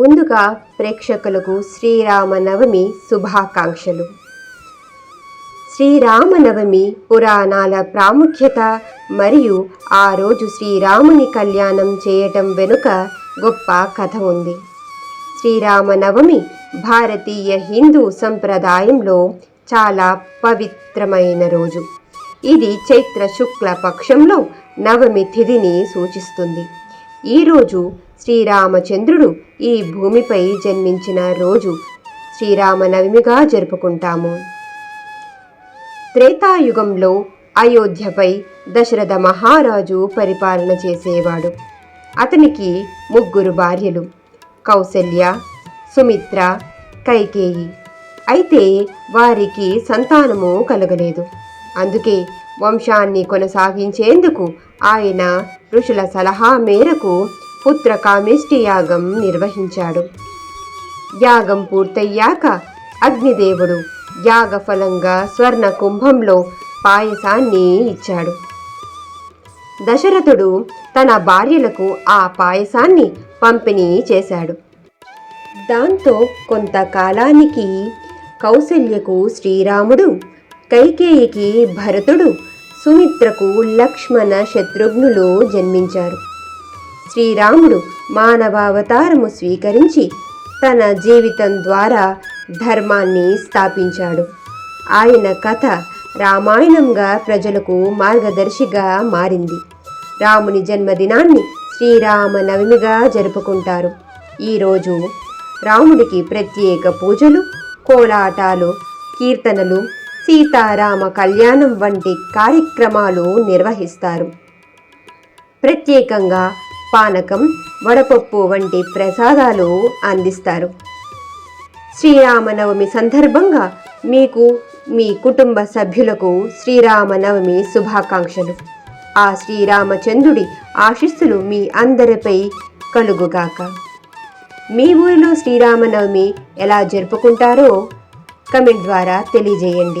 ముందుగా ప్రేక్షకులకు శ్రీరామనవమి శుభాకాంక్షలు. శ్రీరామనవమి పురాణాల ప్రాముఖ్యత మరియు ఆ రోజు శ్రీరాముని కళ్యాణం చేయటం వెనుక గొప్ప కథ ఉంది. శ్రీరామనవమి భారతీయ హిందూ సంప్రదాయంలో చాలా పవిత్రమైన రోజు. ఇది చైత్ర శుక్ల పక్షంలో నవమి తిథిని సూచిస్తుంది. ఈరోజు శ్రీరామచంద్రుడు ఈ భూమిపై జన్మించిన రోజు శ్రీరామనవమిగా జరుపుకుంటాము. త్రేతాయుగంలో అయోధ్యపై దశరథ మహారాజు పరిపాలన చేసేవాడు. అతనికి ముగ్గురు భార్యలు కౌసల్య సుమిత్ర కైకేయి. అయితే వారికి సంతానము కలగలేదు. అందుకే వంశాన్ని కొనసాగించేందుకు ఆయన ఋషుల సలహా మేరకు పుత్ర కామిష్టి యాగం నిర్వహించాడు. యాగం పూర్తయ్యాక అగ్నిదేవుడు యాగఫలంగా స్వర్ణ కుంభంలో పాయసాన్ని ఇచ్చాడు. దశరథుడు తన భార్యలకు ఆ పాయసాన్ని పంపిణీ చేశాడు. దాంతో కొంతకాలానికి కౌశల్యకు శ్రీరాముడు కైకేయికి భరతుడు సుమిత్రకు లక్ష్మణ శత్రుఘ్నులు జన్మించారు. శ్రీరాముడు మానవావతారము స్వీకరించి తన జీవితం ద్వారా ధర్మాన్ని స్థాపించాడు. ఆయన కథ రామాయణంగా ప్రజలకు మార్గదర్శిగా మారింది. రాముని జన్మదినాన్ని శ్రీరామనవమిగా జరుపుకుంటారు. ఈరోజు రాముడికి ప్రత్యేక పూజలు కోలాటాలు కీర్తనలు సీతారామ కళ్యాణం వంటి కార్యక్రమాలు నిర్వహిస్తారు. ప్రత్యేకంగా పానకం వడపప్పు వంటి ప్రసాదాలు అందిస్తారు. శ్రీరామనవమి సందర్భంగా మీకు మీ కుటుంబ సభ్యులకు శ్రీరామనవమి శుభాకాంక్షలు. ఆ శ్రీరామచంద్రుడి ఆశీస్సులు మీ అందరిపై కలుగుగాక. మీ ఊరిలో శ్రీరామనవమి ఎలా జరుపుకుంటారో కమెంట్ ద్వారా తెలియజేయండి.